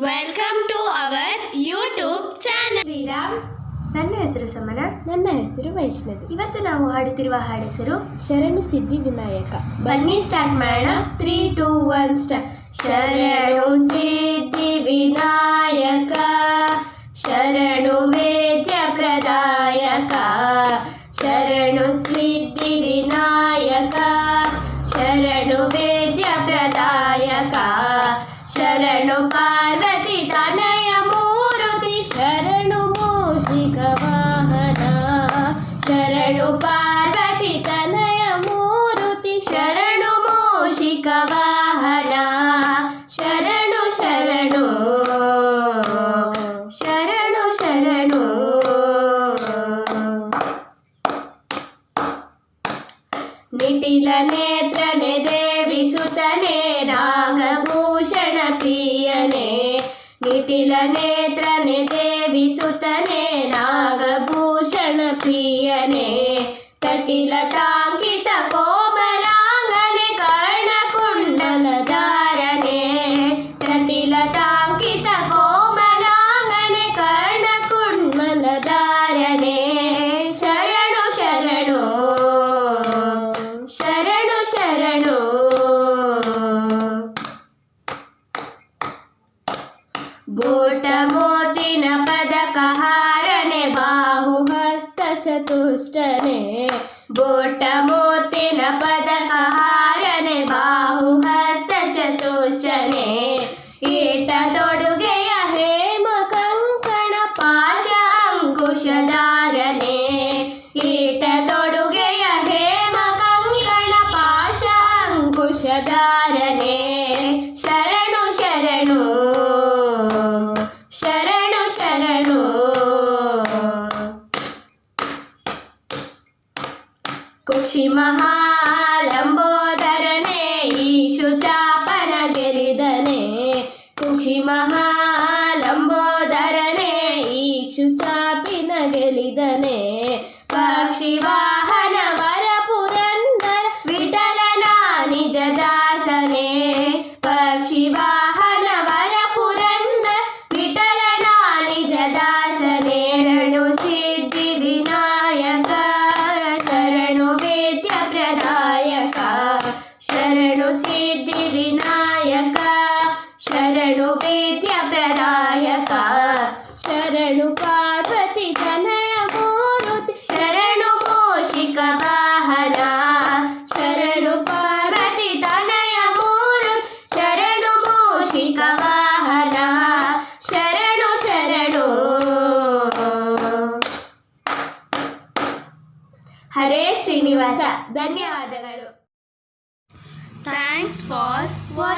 Welcome to our YouTube channel Shriram. ನನ್ನ ಹೆಸರು ಸಮನ. ನನ್ನ ಹೆಸರು ವೈಷ್ಣವಿ. ಇವತ್ತು ನಾವು ಹಾಡುತ್ತಿರುವ ಹಾಡೆಸರು ಹೆಸರು ಶರಣು ಸಿದ್ಧಿ ವಿನಾಯಕ. ಬನ್ನಿ ಸ್ಟಾರ್ಟ್ ಮಾಡೋಣ. ತ್ರೀ ಟೂ ಒನ್ ಸ್ಟಾರ್ಟ್ ಶರಣು ಸಿದ್ಧಿ ವಿನಾಯಕ. ಶರಣು ವೇದ್ಯ ಪ್ರದಾಯಕ. ಶರಣು ಸಿದ್ಧಿ ವಿನಾಯಕ. ಶರಣು ವೇದ್ಯ ಪ್ರದಾಯಕ. ಶರಣು ಪಾರ್ವತಿ ತನಯ ಮೂರುತಿ ಶರಣು ಮೂಷಿಕ ವಾಹನ ಶರಣು ಪಾರ್ವತಿ ನಿಟಿಲ ನೇತ್ರನೆ ದೇವಿ ಸುತನೆ ನಾಗಭೂಷಣ ಪ್ರಿಯನೆ ನಿಟಿಲ ನೇತ್ರನೆ ದೇವಿ ಸುತನೆ ನಾಗಭೂಷಣ ಪ್ರಿಯನೆ ತಟಿಲ ಟಾಂಕಿತ ಕೋಮಲಾಂಗನೆ ಕರ್ಣಕುಂಡಲ ಬೂಟ ಮೋತಿನ ಪದಕ ಹಾರನೆ, ಬಾಹು ಹಸ್ತ ಚತುಷ್ಟನೆ. ಬೂಟ ಮೋತಿನ ಪದಕ ಹಾರನೆ, ಬಾಹು ಹಸ್ತ ಚತುಷ್ಟನೆ. ಏಟ ತೊಡುಗೆಯ ಹೇಮ ಕಂಕಣ ಪಾಶ ಅಂಕುಶಧಾರನೆ ಏಟ ತೊಡುಗೆಯ ಹೇಮ ಕಂಕಣ ಪಾಶ ಅಂಕುಶಧಾರನೆ ಶರಣು ಕುಕ್ಷಿ ಮಹಾಲಂಬೋದರನೇ ಈಶು ಚಾಪನ ಗೆಲಿದನೆ ಕುಕ್ಷಿ ಮಹಾಲಂಬೋದರನೇ ಈಶು ಚಾಪಿನ ಗೆಲಿದನೆ ಪಕ್ಷಿ ವಾಹನ ಶ್ರೀನಿವಾಸ. ಧನ್ಯವಾದಗಳು. Thanks for watch